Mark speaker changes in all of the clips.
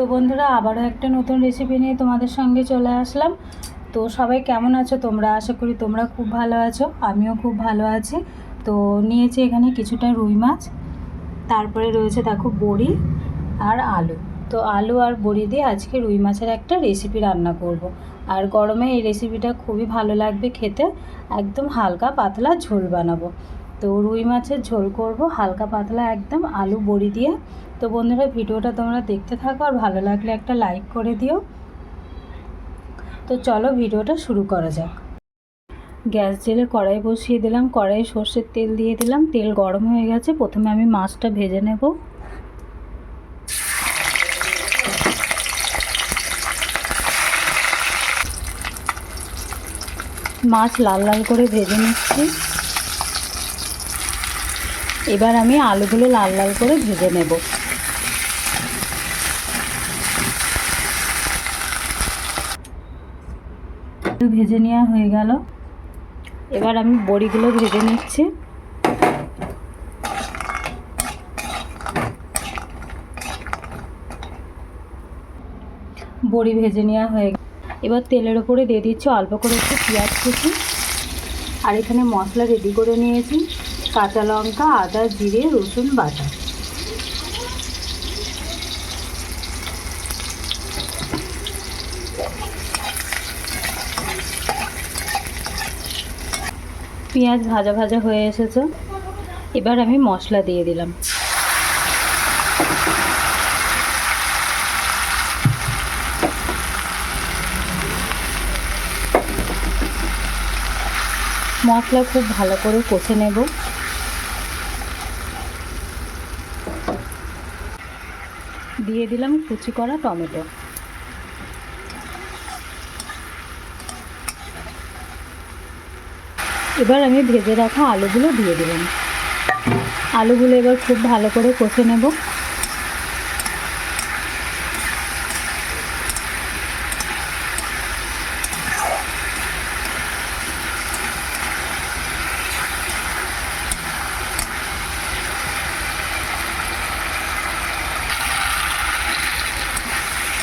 Speaker 1: তো বন্ধুরা, আবারও একটা নতুন রেসিপি নিয়ে তোমাদের সঙ্গে চলে আসলাম। তো সবাই কেমন আছো তোমরা? আশা করি তোমরা খুব ভালো আছো, আমিও খুব ভালো আছি। তো নিয়েছি এখানে কিছুটা রুই মাছ, তারপরে রয়েছে দেখো বড়ি আর আলু। তো আলু আর বড়ি দিয়ে আজকে রুই মাছের একটা রেসিপি রান্না করব। আর গরমে এই রেসিপিটা খুবই ভালো লাগবে খেতে, একদম হালকা পাতলা ঝোল বানাবো। তো রুই মাছের ঝোল করব, হালকা পাতলা একদম আলু বড়ি দিয়ে। তো বন্ধুরা, ভিডিওটা তোমরা দেখতে থাকো আর ভালো লাগলে একটা লাইক করে দিও। তো চলো ভিডিওটা শুরু করা যাক। গ্যাস জেলে কড়াই বসিয়ে দিলাম কড়াই সর্ষের তেল দিয়ে দিলাম। তেল গরম হয়ে গেছে, প্রথমে আমি মাছটা ভেজে নেব। মাছ লাল লাল করে ভেজে নিচ্ছি। এবার আমি আলুগুলো লাল লাল করে ভেজে নেব। ভেজে নেওয়া হয়ে গেল। এবার আমি বড়িগুলো ভেজে নিচ্ছি। বড়ি ভেজে নেওয়া হয়ে এবার তেলের ওপরে দিয়ে দিচ্ছি অল্প করে একটু পেঁয়াজ কুচি। আর এখানে মশলা রেডি করে নিয়েছি। কাঁচা লঙ্কা, আদা, জিরে, রসুন বাটা। পেঁয়াজ ভাজা ভাজা হয়ে এসেছে। এবার আমি মশলা দিয়ে দিলাম। মশলা খুব ভালো করে কষে নেব। দিয়ে দিলাম কুচি করা টমেটো। এবার আমি ভেজে রাখা আলুগুলো দিয়ে দিলাম। আলুগুলো এবার খুব ভালো করে কষে নেব।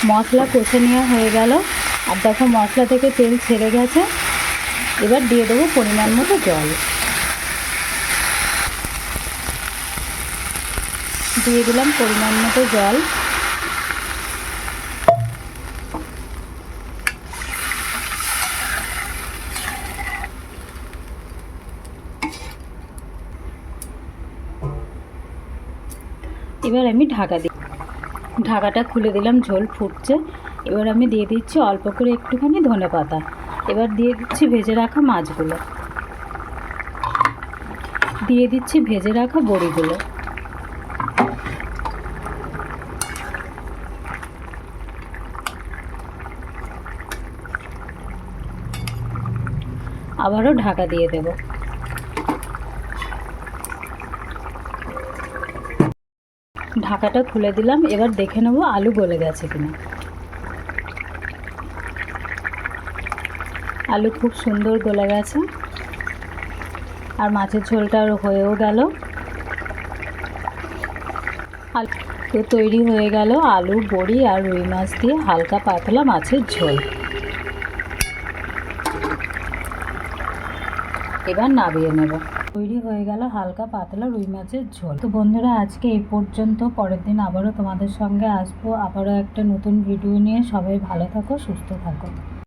Speaker 1: মশলা কষে নেওয়া হয়ে গেল। আর দেখো মশলা থেকে তেল ছেড়ে গেছে। এবার দিয়ে দেবো পরিমাণ মতো জল। দিয়ে দিলাম পরিমাণ মতো জল। এবার আমি ঢাকা দিই ঢাকাটা খুলে দিলাম, ঝোল ফুটছে। এবার আমি দিয়ে দিচ্ছি অল্প করে একটুখানি ধনে পাতা। এবার দিয়ে দিচ্ছি ভেজে রাখা মাছগুলো। দিয়ে দিচ্ছি ভেজে রাখা বড়িগুলো। আবারও ঢাকা দিয়ে দেব। ঢাকাটা খুলে দিলাম, এবার দেখে নেব আলু গলে গেছে কিনা। আলু খুব সুন্দর গলে গেছে, আর মাছের ঝোলটা হয়েও গেল। তো তৈরি হয়ে গেল, আলু, বড়ি আর রুই মাছ দিয়ে হালকা পাতলা মাছের ঝোল। এবার নামিয়ে নেব। তৈরি হয়ে গেল হালকা পাতলা রুই মাছের ঝোল। তো বন্ধুরা, আজকে এই পর্যন্ত, পরের দিন আবারও তোমাদের সঙ্গে আসব। আবারও একটা নতুন ভিডিও নিয়ে। সবাই ভালো থাকো, সুস্থ থাকো।